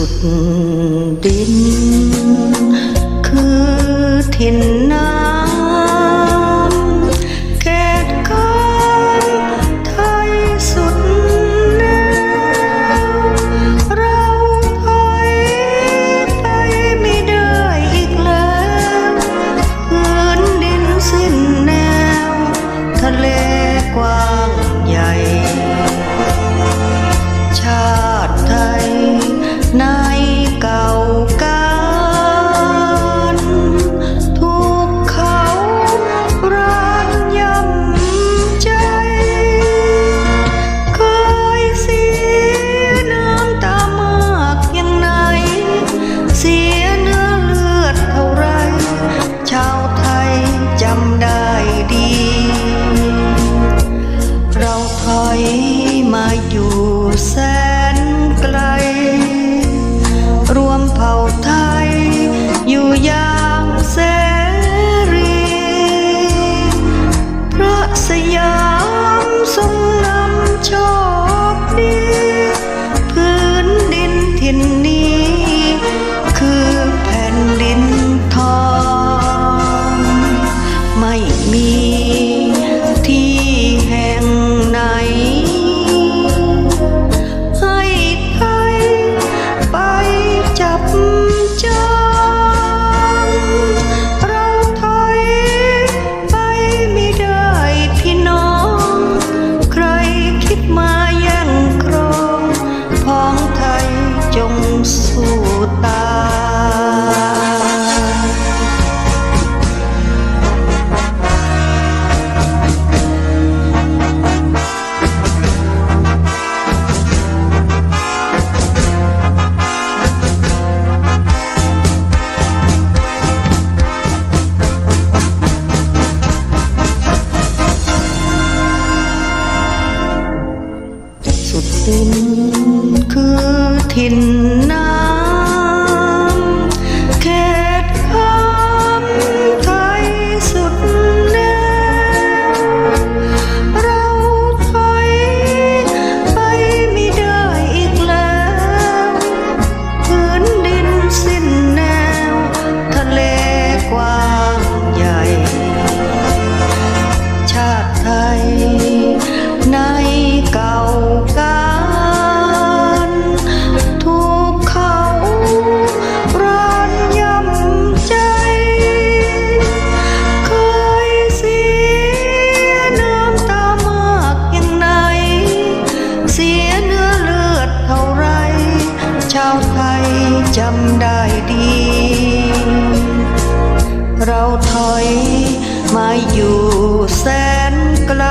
สุดดิน คือถิ่นนา thiên ดี เราถอยมาอยู่แสนไกล